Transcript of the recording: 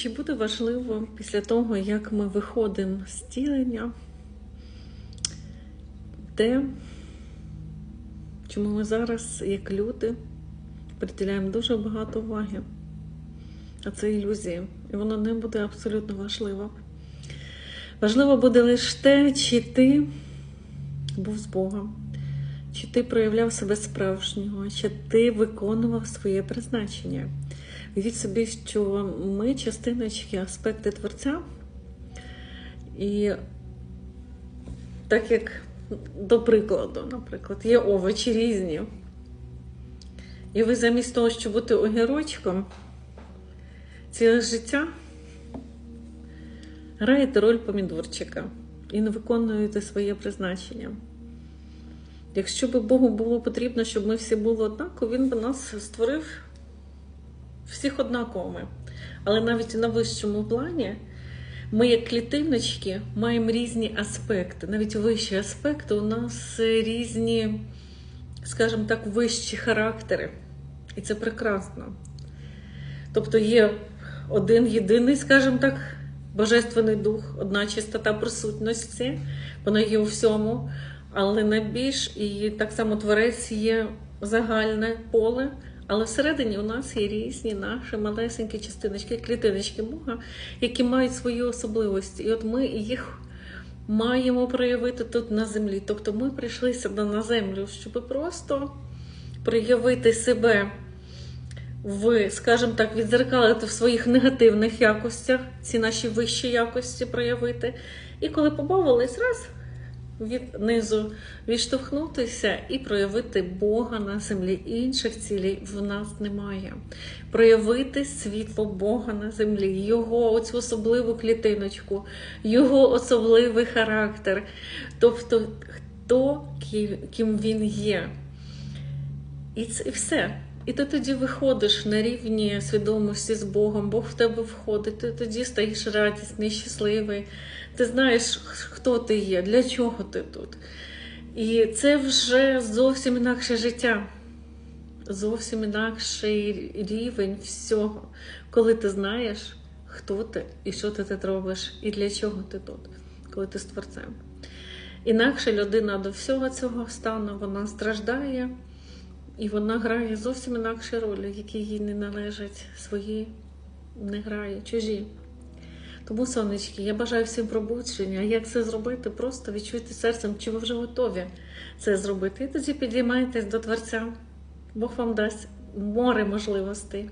Чи буде важливо після того, як ми виходимо з тілення, те, чому ми зараз, як люди, приділяємо дуже багато уваги, а це ілюзії, і воно не буде абсолютно важливо. Важливо буде лише те, чи ти був з Богом, чи ти проявляв себе справжнього, чи ти виконував своє призначення. Уявіть собі, що ми частиночки, аспекти Творця, і так як до прикладу, наприклад, є овочі різні. І ви замість того, щоб бути огірочком, ціле життя граєте роль помідорчика і не виконуєте своє призначення. Якщо б Богу було потрібно, щоб ми всі були однакові, він би нас створив всіх однаковими. Але навіть на вищому плані ми, як клітиночки, маємо різні аспекти. Навіть вищі аспекти у нас різні, скажімо так, вищі характери. І це прекрасно. Тобто є один єдиний, скажімо так, божественний дух, одна чистота присутності, вона є у всьому, але найбільш і так само творець є загальне поле. Але всередині у нас є різні наші малесенькі частиночки, клітиночки Бога, які мають свої особливості. І от ми їх маємо проявити тут на землі. Тобто ми прийшли сюди на землю, щоб просто проявити себе в, скажімо так, відзеркалити в своїх негативних якостях, ці наші вищі якості проявити. І коли побавились, раз від низу відштовхнутися і проявити Бога на землі. Інших цілей в нас немає. Проявити світло Бога на землі, Його оцю особливу клітиночку, Його особливий характер, тобто хто ким він є. І це і все. І ти тоді виходиш на рівні свідомості з Богом, Бог в тебе входить, ти тоді стаєш радісний, щасливий. Ти знаєш, хто ти є, для чого ти тут. І це вже зовсім інакше життя, зовсім інакший рівень всього, коли ти знаєш, хто ти і що ти тут робиш, і для чого ти тут, коли ти з творцем. Інакше людина до всього цього стану, вона страждає. І вона грає зовсім інакші ролі, які їй не належать, свої не грає, чужі. Тому, сонечки, я бажаю всім пробудження. Як це зробити? Просто відчуйте серцем, чи ви вже готові це зробити. І тоді підіймайтесь до Творця. Бог вам дасть море можливостей.